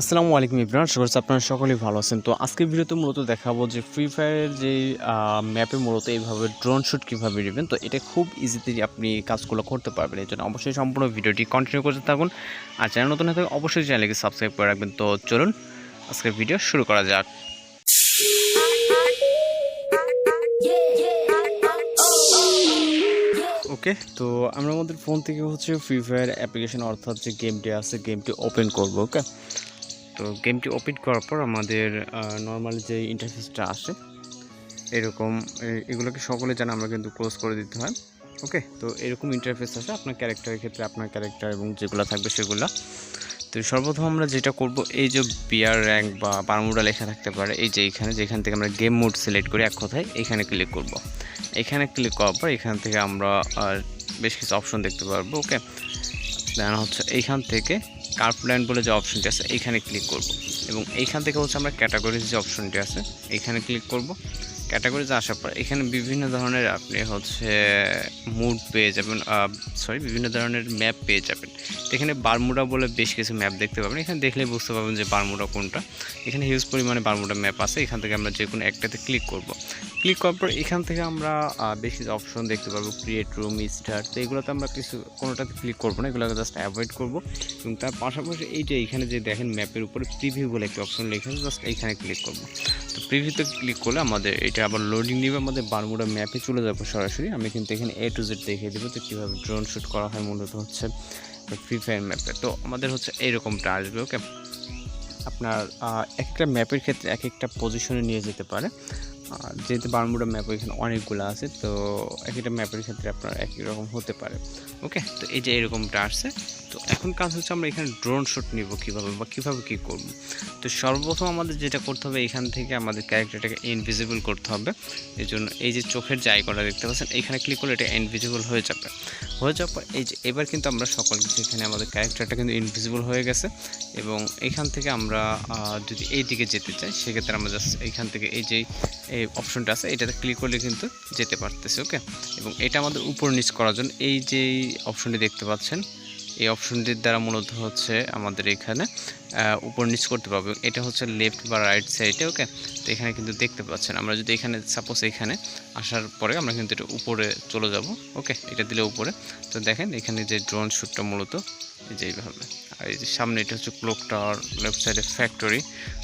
আসসালামু আলাইকুম ইব্রান আশা করছি আপনারা সকলেই ভালো আছেন। তো আজকের ভিডিওতে মূলত দেখাবো যে ফ্রি ফায়ারের যে ম্যাপে মূলত এইভাবে ড্রোন শ্যুট কীভাবে নেবেন, তো এটা খুব ইজিতে আপনি কাজগুলো করতে পারবেন। এই জন্য অবশ্যই সম্পূর্ণ ভিডিওটি কন্টিনিউ করতে থাকুন। আর চ্যানেল নতুন হয়ে অবশ্যই চ্যানেলকে সাবস্ক্রাইব করে রাখবেন। তো চলুন, আজকের ভিডিও শুরু করা যাক। ওকে তো আমরা আমাদের ফোন থেকে হচ্ছে ফ্রি ফায়ার অ্যাপ্লিকেশন অর্থাৎ যে গেমটি আছে গেমটি ওপেন করব ওকে তো গেমটি ওপেন করার পর আমাদের নর্মাল যে ইন্টারফেসটা আসে, এরকম এগুলোকে সকলে জানা আমরা কিন্তু ক্লোজ করে দিতে হয় ওকে তো এরকম ইন্টারফেস আছে আপনার ক্যারেক্টারের ক্ষেত্রে, আপনার ক্যারেক্টার এবং যেগুলো থাকবে সেগুলো। তো সর্বপ্রথম আমরা যেটা করব, এই যে বিয়ার র্যাঙ্ক বা বারমুডা লেখা থাকতে পারে, এই যে এখানে, যেখান থেকে আমরা গেম মোড সিলেক্ট করি এক কথায়, এখানে ক্লিক করব। এখানে ক্লিক করার পর এখান থেকে আমরা বেশ কিছু অপশন দেখতে পারব ওকে হচ্ছে এইখান থেকে কার্ভ লাইন বলে যে অপশনটি আছে এইখানে ক্লিক করব। এবং এইখান থেকে হচ্ছে আমরা ক্যাটাগরিজ যে অপশনটি আছে এইখানে ক্লিক করব। ক্যাটাগরিজ আসার পর এখানে বিভিন্ন ধরনের আপনি হচ্ছে মুড পেয়ে যাবেন সরি বিভিন্ন ধরনের ম্যাপ পেয়ে যাবেন। এখানে বারমুডা বলে বেশ কিছু ম্যাপ দেখতে পাবেন। এখানে দেখলে বুঝতে পারবেন যে বারমুডা কোনটা। এখানে হিউজ পরিমাণে বারমুডা ম্যাপ আছে। এখান থেকে আমরা যে কোনো একটাতে ক্লিক করব। ক্লিক করার পর এখান থেকে আমরা বেশ কিছু অপশন দেখতে পারব ক্রিয়েট রুম স্টার্ট তো এগুলোতে আমরা কিছু, কোনোটাতে ক্লিক করব না। এগুলোকে জাস্ট অ্যাভয়েড করব। এবং তার পাশাপাশি এই যে এখানে যে দেখেন ম্যাপের উপরে প্রিভিউ বলে একটা অপশন লেখা জাস্ট এইখানে ক্লিক করব। তো প্রিভিউতে ক্লিক করলে আমাদের এটা আবার লোডিং নিবে, আমাদের বারমুডা ম্যাপে চলে যাব সরাসরি। আমি কিন্তু এখানে এ টু জেড দেখিয়ে দেবো তো কীভাবে ড্রোন শ্যুট করা হয় মূলত হচ্ছে ফ্রি ফায়ার ম্যাপে তো আমাদের হচ্ছে এইরকমটা আসবে ওকে আপনার এক একটা ম্যাপের ক্ষেত্রে এক একটা পজিশনে নিয়ে যেতে পারে। যেহেতু বারমুডা ম্যাপ এখানে অনেকগুলো আছে, তো এক একটা ম্যাপের ক্ষেত্রে আপনার একই রকম হতে পারে। ওকে তো এই যে এরকমটা আসছে। তো এখন কাজ হচ্ছে আমরা এখানে ড্রোন শট নিব কীভাবে বা কীভাবে কী করব। তো সর্বপ্রথম আমাদের যেটা করতে হবে, এখান থেকে আমাদের ক্যারেক্টারটাকে ইনভিজিবল করতে হবে। এই জন্য এই যে চোখের আইকনটা দেখতে পাচ্ছেন, এখানে ক্লিক করলে এটা ইনভিজিবল হয়ে যাবে। হয়ে যাওয়ার পর, এই যে এবার কিন্তু আমরা সকল কিছু এখানে আমাদের ক্যারেক্টারটা কিন্তু ইনভিজিবল হয়ে গেছে এবং এখান থেকে আমরা যদি এই দিকে যেতে চাই, সেক্ষেত্রে আমরা জাস্ট এইখান থেকে এই যে, এই অপশনটা আছে, এটাতে ক্লিক করলে কিন্তু যেতে পারতেছে ওকে এবং এটা আমাদের উপর নিচ করার জন্য এই যে অপশনটি দেখতে পাচ্ছেন এই অপশনটির দ্বারা মূলত হচ্ছে আমাদের এখানে উপর নিচ করতে পারব। এটা হচ্ছে লেফট বা রাইট সাইডে ওকে তো এখানে কিন্তু দেখতে পাচ্ছেন, আমরা যদি এখানে সাপোজ এখানে আসার পরে আমরা কিন্তু এটা উপরে চলে যাব ওকে এটা দিলে উপরে। তো দেখেন, এখানে যে ড্রোন শ্যুটটা মূলত, এই যে আর এই যে সামনে এটা হচ্ছে ক্লোক টাওয়ার লেফট সাইডে ফ্যাক্টরি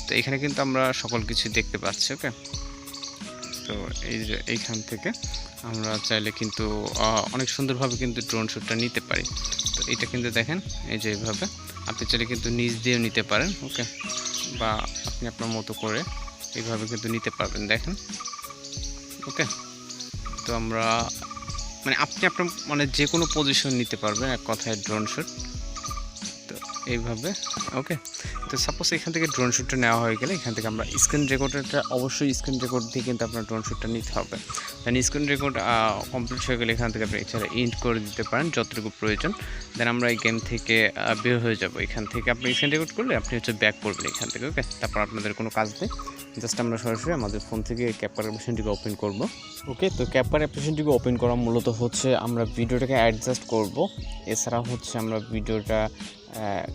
তো এখানে কিন্তু আমরা সকল কিছু দেখতে পাচ্ছি ওকে তো এই যে এইখান থেকে আমরা চাইলে কিন্তু অনেক সুন্দরভাবে কিন্তু ড্রোন শ্যুটটা নিতে পারি। তো এটা কিন্তু দেখেন, এই যে এইভাবে। আপনি চাইলে কিন্তু নিজ দিয়েও নিতে পারেন, ওকে? বা আপনি আপনার মতো করে এইভাবে কিন্তু নিতে পারবেন, দেখেন। ওকে? তো আমরা মানে আপনি আপনার মানে যে কোনো পজিশন নিতে পারবেন, এক কথায় ড্রোন শ্যুট তো এইভাবে, ওকে? তো সাপোজ এখান থেকে ড্রোন শ্যুটটা নেওয়া হয়ে গেলে এখান থেকে আমরা স্ক্রিন রেকর্ডারটা অবশ্যই স্ক্রিন রেকর্ড দিয়ে কিন্তু আপনার ড্রোন শ্যুটটা নিতে হবে। দেন স্ক্রিন রেকর্ড কমপ্লিট হয়ে গেলে এখান থেকে আপনি এছাড়া ইন্ট করে দিতে পারেন যতটুকু প্রয়োজন। দেন আমরা এই গেম থেকে বের হয়ে যাব। এখান থেকে আপনি স্ক্রিন রেকর্ড করলে আপনি হচ্ছে ব্যাক করবেন এখান থেকে ওকে তারপর আপনাদের কোনো কাজ নেই। জাস্ট আমরা সরাসরি আমাদের ফোন থেকে ক্যাপার অ্যাপ্লিকেশনটিকে ওপেন করব ওকে তো ক্যাপার অ্যাপ্লিকেশনটিকে ওপেন করা মূলত হচ্ছে আমরা ভিডিওটাকে অ্যাডজাস্ট করব। এছাড়া হচ্ছে আমরা ভিডিওটা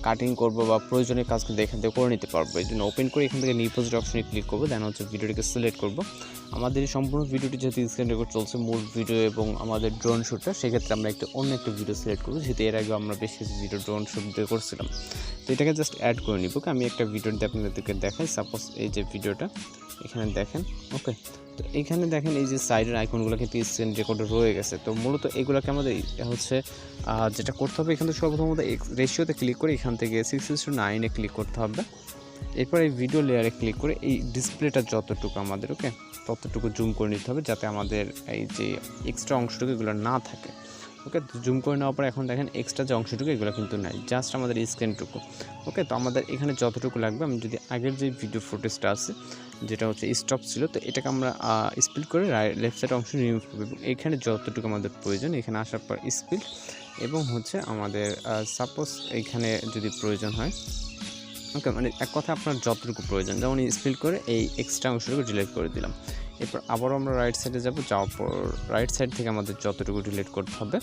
কাটিং করব বা প্রয়োজনীয় কাজকে এখান থেকে করে নিতে পারব। এই জন্য ওপেন করে এখান থেকে নিপোজিট অপশনে ক্লিক করব দেন হচ্ছে ভিডিওটিকে সিলেক্ট করব। আমাদের সম্পূর্ণ ভিডিওটি যেহেতু স্ক্রিন রেকর্ড চলছে, মূল ভিডিও এবং আমাদের ড্রোন শ্যুটটা সেক্ষেত্রে আমরা একটা অন্য একটা ভিডিও সিলেক্ট করব, যেহেতু এর আগে আমরা বেশ কিছু ভিডিও ড্রোন শ্যুট দিয়ে করছিলাম। তো এটাকে জাস্ট অ্যাড করে নিব? আমি একটা ভিডিওতে আপনাদেরকে দেখাই সাপোজ এই যে ভিডিওটা এখানে দেখেন, ওকে, তো এখানে দেখেন এই যে সাইডের আইকনগুলো কিন্তু স্ক্রিন রেকর্ডে রয়ে গেছে। তো মূলত এগুলোকে আমাদের হচ্ছে যেটা করতে হবে এখান সর্বপ্রথমত রেশিওতে ক্লিক করে এখান থেকে সিক্স টু নাইনে ক্লিক করতে হবে। এরপর এই ভিডিও লেয়ারে ক্লিক করে এই ডিসপ্লেটা যতটুকু আমাদের, ওকে, ততটুকু জুম করে নিতে হবে যাতে আমাদের এই যে এক্সট্রা অংশটুকু এগুলো না থাকে। ওকে জুম করে নেওয়ার পর এখন দেখেন এক্সট্রা যে অংশটুকু, এগুলো কিন্তু নাই জাস্ট আমাদের স্ক্রিনটুকু ওকে, তো আমাদের এখানে যতটুকু লাগবে, আমি যদি আগের যে ভিডিও ফুটেজটা আছে, যেটা হচ্ছে স্টপ ছিল, তো এটাকে আমরা স্পিড করে লেফট সাইড অংশ রিমুভ করব। এখানে যতটুকু আমাদের প্রয়োজন, এখানে আসার পর স্পিড এবং হচ্ছে আমাদের সাপোজ এইখানে যদি প্রয়োজন হয়, ওকে মানে এক কথা আপনার যতটুকু প্রয়োজন, যেমন স্পিড করে এই এক্সট্রা অংশটুকু ডিলিট করে দিলাম। এরপর আবারও আমরা রাইট সাইডে যাব, যাওয়ার পর রাইট সাইড থেকে আমাদের যতটুকু ডিলিট করতে হবে।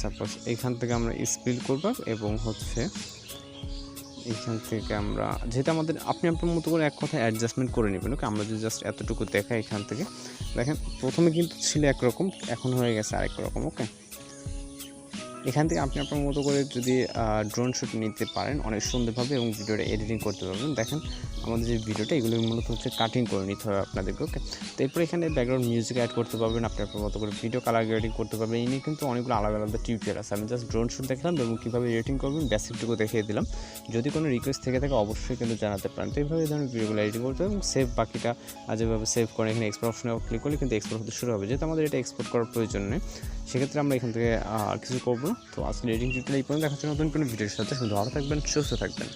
সাপোজ এইখান থেকে আমরা স্পিল করব এবং হচ্ছে এইখান থেকে আমরা, যেহেতু আমাদের আপনি আপনার মতো করে এক কথা অ্যাডজাস্টমেন্ট করে নেবেন ওকে আমরা যদি জাস্ট এতটুকু দেখাই এখান থেকে। দেখেন, প্রথমে কিন্তু ছিল একরকম, এখন হয়ে গেছে আরেক রকম ওকে এখান থেকে আপনি আপনার মতো করে যদি ড্রোন শ্যুট নিতে পারেন, অনেক সুন্দরভাবে এবং ভিডিওটা এডিটিং করতে পারবেন। দেখেন, আমাদের যে ভিডিওটা, এগুলো মূলত হচ্ছে কাটিং করে নিতে হবে আপনাদেরকে ওকে তো এরপর এখানে ব্যাকগ্রাউন্ড মিউজিক অ্যাড করতে পারবেন, আপনি আপনার মতো করে ভিডিও কালার গ্রেডিং করতে পারবেন। এই নিয়ে কিন্তু অনেকগুলো আলাদা আলাদা টিউটোরিয়াল আছে। আমি জাস্ট ড্রোন শ্যুট দেখলাম এবং কীভাবে এডিটিং করবেন বেসিকটুকু দেখিয়ে দিলাম। যদি কোনো রিকোয়েস্ট থেকে থাকে, অবশ্যই কিন্তু জানাতে পারেন। তো এইভাবে এই ধরনের ভিডিওগুলো এডিটিং করতে এবং সেভ বাকিটা যেভাবে সেভ করে এখানে এক্সপোর্ট অপশনে ক্লিক করলে কিন্তু এক্সপোর্ট হতে শুরু হবে। যেহেতু আমাদের এটা এক্সপোর্ট করার প্রয়োজন নেই, সেক্ষেত্রে আমরা এখান থেকে কিছু করব তো আজকের রেটিং টিউটোরিয়াল এই পর্যন্ত। দেখাচ্ছি নতুন কোনো ভিডিওর সাথে। শুধু ভালো থাকবেন, সুস্থ থাকবেন।